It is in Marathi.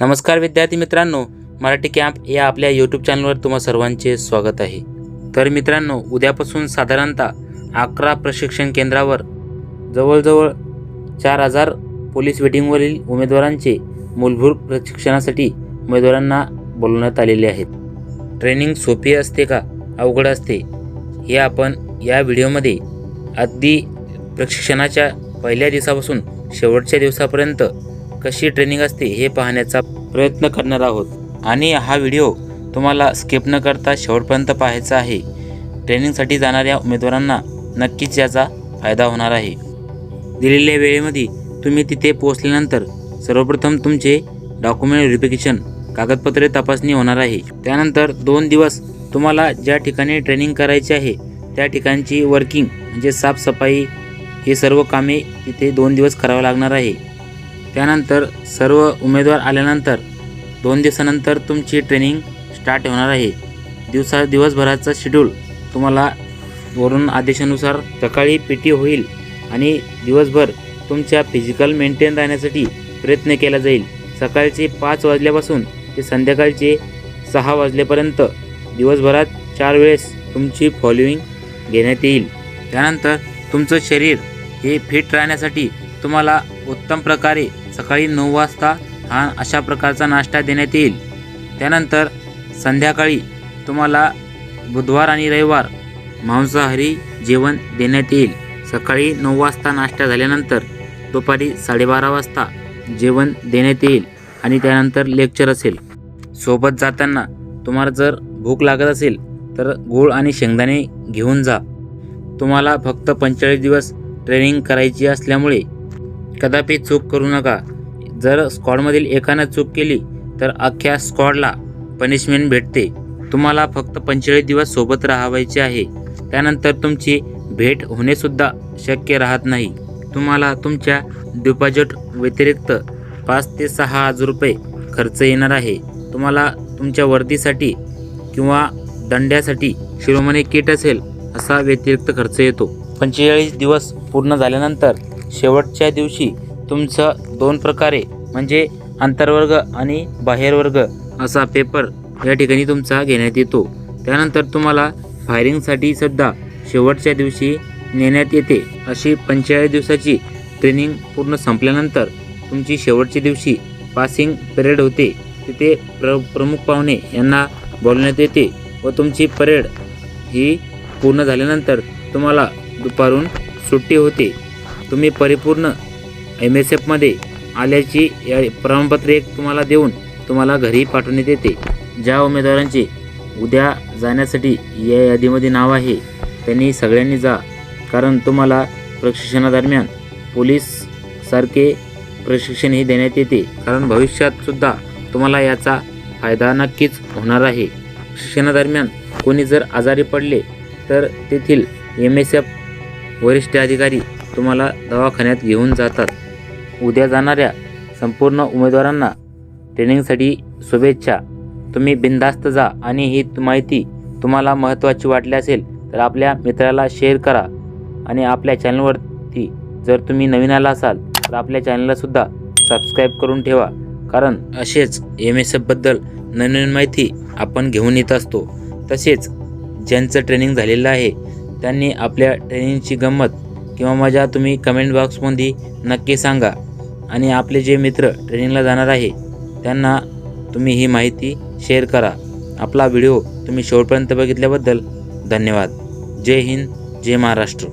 नमस्कार विद्यार्थी मित्रांनो मराठी कॅम्प या आपल्या यूट्यूब चॅनलवर तुम्हा सर्वांचे स्वागत आहे. तर मित्रांनो उद्यापासून साधारणतः अकरा प्रशिक्षण केंद्रावर जवळजवळ चार हजार पोलीस वेटिंगवरील उमेदवारांचे मूलभूत प्रशिक्षणासाठी उमेदवारांना बोलवण्यात आलेले आहेत. ट्रेनिंग सोपी असते का? अवघड असते. हे आपण या व्हिडिओमध्ये अगदी प्रशिक्षणाच्या पहिल्या दिवसापासून शेवटच्या दिवसापर्यंत कशी ट्रेनिंग असते हे पाहण्याचा प्रयत्न करणार आहोत. आणि हा व्हिडिओ तुम्हाला स्किप न करता शेवटपर्यंत पाहायचा आहे. ट्रेनिंगसाठी जाणाऱ्या उमेदवारांना नक्कीच याचा फायदा होणार आहे. दिलेल्या वेळेमध्ये तुम्ही तिथे पोहोचल्यानंतर सर्वप्रथम तुमचे डॉक्युमेंट व्हेरिफिकेशन कागदपत्रे तपासणी होणार आहे. त्यानंतर दोन दिवस तुम्हाला ज्या ठिकाणी ट्रेनिंग करायची आहे त्या ठिकाणची वर्किंग म्हणजे साफसफाई हे सर्व कामे तिथे दोन दिवस करावं लागणार आहे. त्यानंतर सर्व उमेदवार आल्यानंतर दोन दिवसानंतर तुमची ट्रेनिंग स्टार्ट होणार आहे. दिवसा दिवसभराचा शेड्यूल तुम्हाला वरून आदेशानुसार सकाळी पी टी होईल आणि दिवसभर तुमच्या फिजिकल मेंटेन राहण्यासाठी प्रयत्न केला जाईल. सकाळचे पाच वाजल्यापासून ते संध्याकाळचे सहा वाजल्यापर्यंत दिवसभरात चार वेळेस तुमची फॉलोईंग घेण्यात येईल. त्यानंतर तुमचं शरीर हे फिट राहण्यासाठी तुम्हाला उत्तम प्रकारे सकाळी नऊ वाजता हा अशा प्रकारचा नाश्ता देण्यात येईल. त्यानंतर संध्याकाळी तुम्हाला बुधवार आणि रविवार मांसाहारी जेवण देण्यात येईल. सकाळी नऊ वाजता नाश्ता झाल्यानंतर दुपारी साडेबारा वाजता जेवण देण्यात येईल आणि त्यानंतर लेक्चर असेल. सोबत जाताना तुम्हाला जर भूक लागत असेल तर गूळ आणि शेंगदाणे घेऊन जा. तुम्हाला फक्त पंचेचाळीस दिवस ट्रेनिंग करायची असल्यामुळे कदापि चूक करू नका. जर स्क्वॉडमधील एकानं चूक केली तर अख्ख्या स्क्वॉडला पनिशमेंट भेटते. तुम्हाला फक्त पंचेचाळीस दिवस सोबत राहावायचे आहे. त्यानंतर तुमची भेट होणेसुद्धा शक्य राहत नाही. तुम्हाला तुमच्या डिपॉझिट व्यतिरिक्त पाच ते सहा हजार रुपये खर्च येणार आहे. तुम्हाला तुमच्या वर्दीसाठी किंवा दंड्यासाठी शिरोमणी किट असेल असा व्यतिरिक्त खर्च येतो. पंचेचाळीस दिवस पूर्ण झाल्यानंतर शेवटच्या दिवशी तुमचं दोन प्रकारे म्हणजे आंतरवर्ग आणि बाहेरवर्ग असा पेपर या ठिकाणी तुमचा घेण्यात येतो. त्यानंतर तुम्हाला फायरिंगसाठी सुद्धा शेवटच्या दिवशी नेण्यात येते. अशी पंचेचाळीस दिवसाची ट्रेनिंग पूर्ण संपल्यानंतर तुमची शेवटच्या दिवशी पासिंग परेड होते. तिथे प्र प्रमुख पाहुणे यांना बोलवण्यात येते व तुमची परेड ही पूर्ण झाल्यानंतर तुम्हाला दुपारून सुट्टी होते. तुम्ही परिपूर्ण एम एस एफमध्ये आल्याची या प्रमाणपत्र एक तुम्हाला देऊन तुम्हाला घरी पाठवण्यात येते. ज्या उमेदवारांचे उद्या जाण्यासाठी या यादीमध्ये नाव आहे त्यांनी सगळ्यांनी जा. कारण तुम्हाला प्रशिक्षणादरम्यान पोलीससारखे प्रशिक्षणही देण्यात येते. कारण भविष्यातसुद्धा तुम्हाला याचा फायदा नक्कीच होणार आहे. शिक्षणादरम्यान कोणी जर आजारी पडले तर तेथील एम एस एफ वरिष्ठ अधिकारी तुम्हाला दवाखान्यात घेऊन जातात. उद्या जाणाऱ्या संपूर्ण उमेदवारांना ट्रेनिंगसाठी शुभेच्छा. तुम्ही बिनधास्त जा आणि ही माहिती तुम्हाला महत्त्वाची वाटली असेल तर आपल्या मित्राला शेअर करा. आणि आपल्या चॅनलवरती जर तुम्ही नवीन आला असाल तर आपल्या चॅनललासुद्धा सबस्क्राईब करून ठेवा. कारण असेच एम एस एफबद्दल नवीन माहिती आपण घेऊन येत असतो. तसेच ज्यांचं ट्रेनिंग झालेलं आहे त्यांनी आपल्या ट्रेनिंगची गंमत किंवा माझ्या तुम्ही कमेंट बॉक्समध्ये नक्की सांगा. आणि आपले जे मित्र ट्रेनिंगला जाणार आहे त्यांना तुम्ही ही माहिती शेअर करा. आपला व्हिडिओ तुम्ही शेवटपर्यंत बघितल्याबद्दल धन्यवाद. जय हिंद जय महाराष्ट्र.